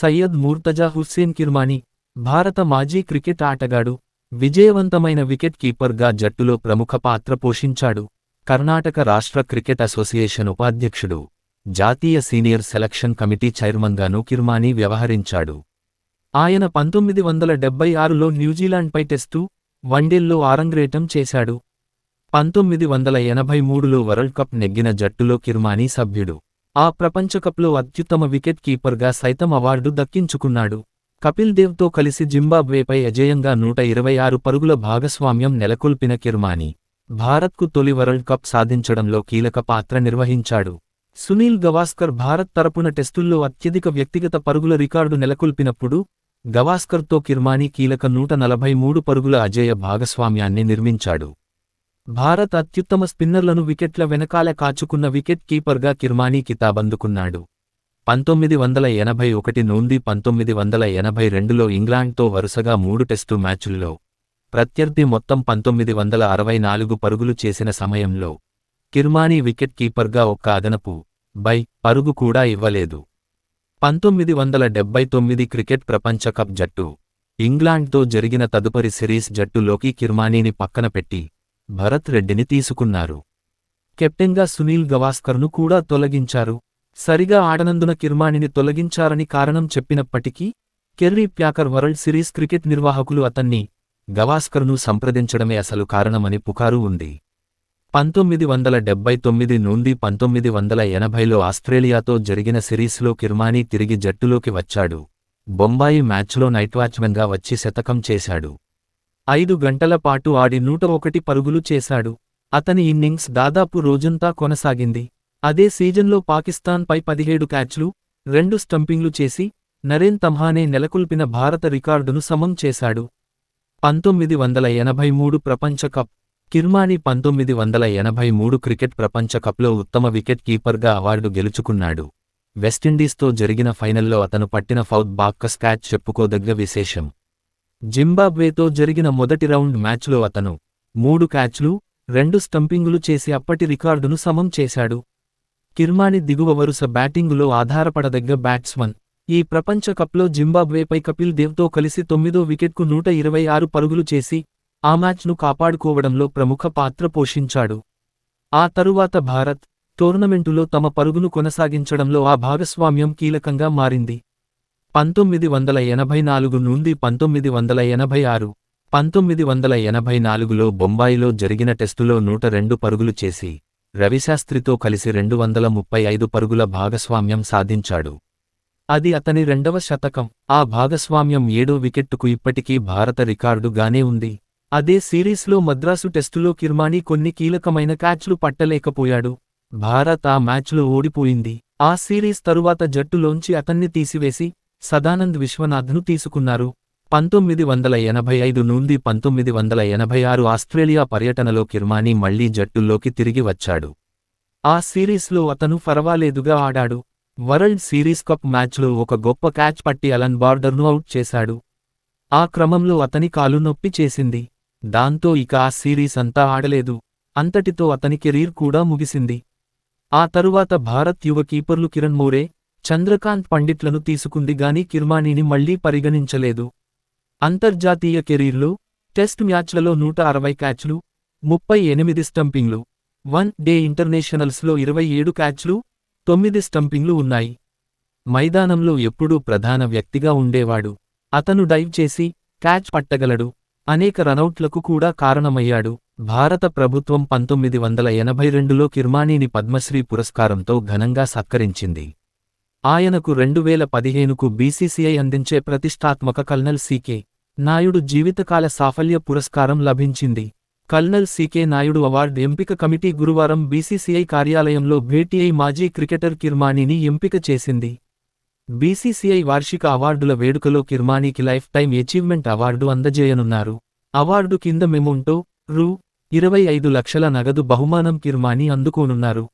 సయ్యద్ మూర్తజా హుస్సేన్ కిర్మానీ భారత మాజీ క్రికెట్ ఆటగాడు విజయవంతమైన వికెట్ కీపర్గా జట్టులో ప్రముఖ పాత్ర పోషించాడు. కర్ణాటక రాష్ట్ర క్రికెట్ అసోసియేషన్ ఉపాధ్యక్షుడు జాతీయ సీనియర్ సెలక్షన్ కమిటీ చైర్మన్గాను కిర్మానీ వ్యవహరించాడు. ఆయన పంతొమ్మిది వందల డెబ్బై ఆరులో న్యూజిలాండ్పై టెస్టు వన్డేల్లో ఆరంగ్రేటం చేశాడు. పంతొమ్మిది వందల ఎనభై మూడులో వరల్డ్ కప్ నెగ్గిన జట్టులో కిర్మానీ సభ్యుడు. ఆ ప్రపంచకప్లో అత్యుత్తమ వికెట్ కీపర్గా సైతం అవార్డు దక్కించుకున్నాడు. కపిల్ దేవ్తో కలిసి జింబాబ్వేపై అజేయంగా నూట ఇరవై ఆరు పరుగుల భాగస్వామ్యం నెలకొల్పిన కిర్మానీ భారత్కు తొలి వరల్డ్ కప్ సాధించడంలో కీలక పాత్ర నిర్వహించాడు. సునీల్ గవాస్కర్ భారత్ తరపున టెస్టుల్లో అత్యధిక వ్యక్తిగత పరుగుల రికార్డు నెలకొల్పినప్పుడు గవాస్కర్తో కిర్మానీ కీలక నూట నలభై మూడు పరుగుల అజేయ భాగస్వామ్యాన్ని నిర్మించాడు. భారత్ అత్యుత్తమ స్పిన్నర్లను వికెట్ల వెనకాల కాచుకున్న వికెట్ కీపర్గా కిర్మానీ కితాబందుకున్నాడు పంతొమ్మిది వందల ఎనభై ఒకటి నుండి పంతొమ్మిది వందల ఎనభై రెండులో ఇంగ్లాండ్తో వరుసగా మూడు టెస్టు మ్యాచుల్లో ప్రత్యర్థి మొత్తం పంతొమ్మిది వందల అరవై నాలుగు పరుగులు చేసిన సమయంలో కిర్మానీ వికెట్ కీపర్గా ఒక్క అదనపు బై పరుగు కూడా ఇవ్వలేదు. పంతొమ్మిది వందల డెబ్బై తొమ్మిది క్రికెట్ ప్రపంచ కప్ జట్టు ఇంగ్లాండ్తో జరిగిన తదుపరి సిరీస్ జట్టులోకి కిర్మానీని పక్కన పెట్టి భరత్ రెడ్డిని తీసుకున్నారు. కెప్టెన్గా సునీల్ గవాస్కర్ను కూడా తొలగించారు. సరిగా ఆడనందున కిర్మాణిని తొలగించారని కారణం చెప్పినప్పటికీ Kerry Packer world series cricket నిర్వాహకులు అతన్ని గవాస్కర్ను సంప్రదించడమే అసలు కారణమని పుకారు ఉంది. పంతొమ్మిది వందల డెబ్బై తొమ్మిది నుండి పంతొమ్మిది వందల ఎనభైలో ఆస్ట్రేలియాతో జరిగిన సిరీస్లో కిర్మానీ తిరిగి జట్టులోకి వచ్చాడు. బొంబాయి మ్యాచ్లో నైట్ వాచ్మెన్గా వచ్చి శతకం చేశాడు. ఐదు గంటల పాటు ఆడి నూట ఒకటి పరుగులు చేశాడు. అతని ఇన్నింగ్స్ దాదాపు రోజంతా కొనసాగింది. అదే సీజన్లో పాకిస్తాన్పై పదిహేడు క్యాచ్లు రెండు స్టంపింగ్లు చేసి నరేన్ తమ్హానే నెలకొల్పిన భారత రికార్డును సమం చేశాడు. పంతొమ్మిది వందల ఎనభై మూడు ప్రపంచ కప్ కిర్మానీ పంతొమ్మిది వందల ఎనభై మూడు క్రికెట్ ప్రపంచ కప్లో ఉత్తమ వికెట్ కీపర్గా అవార్డు గెలుచుకున్నాడు. వెస్టిండీస్తో జరిగిన ఫైనల్లో అతను పట్టిన ఫౌత్ బాక్కస్ క్యాచ్ చెప్పుకోదగ్గ విశేషం. జింబాబ్వేతో జరిగిన మొదటి రౌండ్ మ్యాచ్లో అతను మూడు క్యాచ్లు రెండు స్టంపింగులు చేసి అప్పటి రికార్డును సమం చేశాడు. కిర్మాణి దిగువ వరుస బ్యాటింగులో ఆధారపడదగ్గ బ్యాట్స్మన్. ఈ ప్రపంచ కప్లో జింబాబ్వేపై కపిల్ దేవ్తో కలిసి తొమ్మిదో వికెట్కు నూట ఇరవై ఆరు పరుగులు చేసి ఆ మ్యాచ్ను కాపాడుకోవడంలో ప్రముఖ పాత్ర పోషించాడు. ఆ తరువాత భారత్ టోర్నమెంటులో తమ పరుగును కొనసాగించడంలో ఆ భాగస్వామ్యం కీలకంగా మారింది. పంతొమ్మిది వందల ఎనభై నాలుగు నుండి పంతొమ్మిది వందల ఎనభై ఆరు. పంతొమ్మిది వందల ఎనభై నాలుగులో బొంబాయిలో జరిగిన టెస్టులో నూట రెండు పరుగులు చేసి రవిశాస్త్రితో కలిసి రెండు వందల ముప్పై ఐదు పరుగుల భాగస్వామ్యం సాధించాడు. అది అతని రెండవ శతకం. ఆ భాగస్వామ్యం ఏడో వికెట్టుకు ఇప్పటికీ భారత రికార్డుగానే ఉంది. అదే సిరీస్లో మద్రాసు టెస్టులో కిర్మానీ కొన్ని కీలకమైన క్యాచ్లు పట్టలేకపోయాడు. భారత్ ఆ మ్యాచ్లో ఓడిపోయింది. ఆ సిరీస్ తరువాత జట్టులోంచి అతన్ని తీసివేసి సదానంద్ విశ్వనాథ్ను తీసుకున్నారు. పంతొమ్మిది వందల ఎనభై ఐదు నుండి పంతొమ్మిది వందల ఎనభై ఆరు ఆస్ట్రేలియా పర్యటనలో కిర్మానీ మళ్ళీ జట్టుల్లోకి తిరిగి వచ్చాడు. ఆ సిరీస్లో అతను ఫరవాలేదుగా ఆడాడు. వరల్డ్ సిరీస్ కప్ మ్యాచ్లో ఒక గొప్ప క్యాచ్ పట్టి అలన్ బార్డర్ను అవుట్ చేశాడు. ఆ క్రమంలో అతని కాలు నొప్పి చేసింది. దాంతో ఇక ఆ సిరీస్ అంతా ఆడలేదు. అంతటితో అతని కెరీర్ కూడా ముగిసింది. ఆ తరువాత భారత్ యువ కీపర్లు కిరణ్ మోరే చంద్రకాంత్ పండిట్లను తీసుకుంది గాని కిర్మానీని మళ్ళీ పరిగణించలేదు. అంతర్జాతీయ కెరీర్లో టెస్ట్ మ్యాచ్లలో నూట అరవై క్యాచ్లు ముప్పై ఎనిమిది స్టంపింగ్లు వన్ డే ఇంటర్నేషనల్స్లో ఇరవై ఏడు క్యాచ్లు తొమ్మిది స్టంపింగ్లు ఉన్నాయి. మైదానంలో ఎప్పుడూ ప్రధాన వ్యక్తిగా ఉండేవాడు. అతను డైవ్ చేసి క్యాచ్ పట్టగలడు. అనేక రనౌట్లకు కూడా కారణమయ్యాడు. భారత ప్రభుత్వం పంతొమ్మిది వందల ఎనభై రెండులో కిర్మానీని పద్మశ్రీ పురస్కారంతో ఘనంగా సత్కరించింది. ఆయనకు రెండు వేల పదిహేనుకు బీసీసీఐ అందించే ప్రతిష్టాత్మక కల్నల్ సీకే నాయుడు జీవితకాల సాఫల్య పురస్కారం లభించింది. Colonel C K Naidu award ఎంపిక కమిటీ గురువారం బీసీసీఐ కార్యాలయంలో భేటీ అయి మాజీ క్రికెటర్ కిర్మానీని ఎంపిక చేసింది. బీసీసీఐ వార్షిక అవార్డుల వేడుకలో కిర్మానీకి లైఫ్ టైం అచీవ్మెంట్ అవార్డు అందజేయనున్నారు. అవార్డు కింద మెమోంటో రూ. ఇరవై ఐదు లక్షల నగదు బహుమానం కిర్మానీ అందుకోనున్నారు.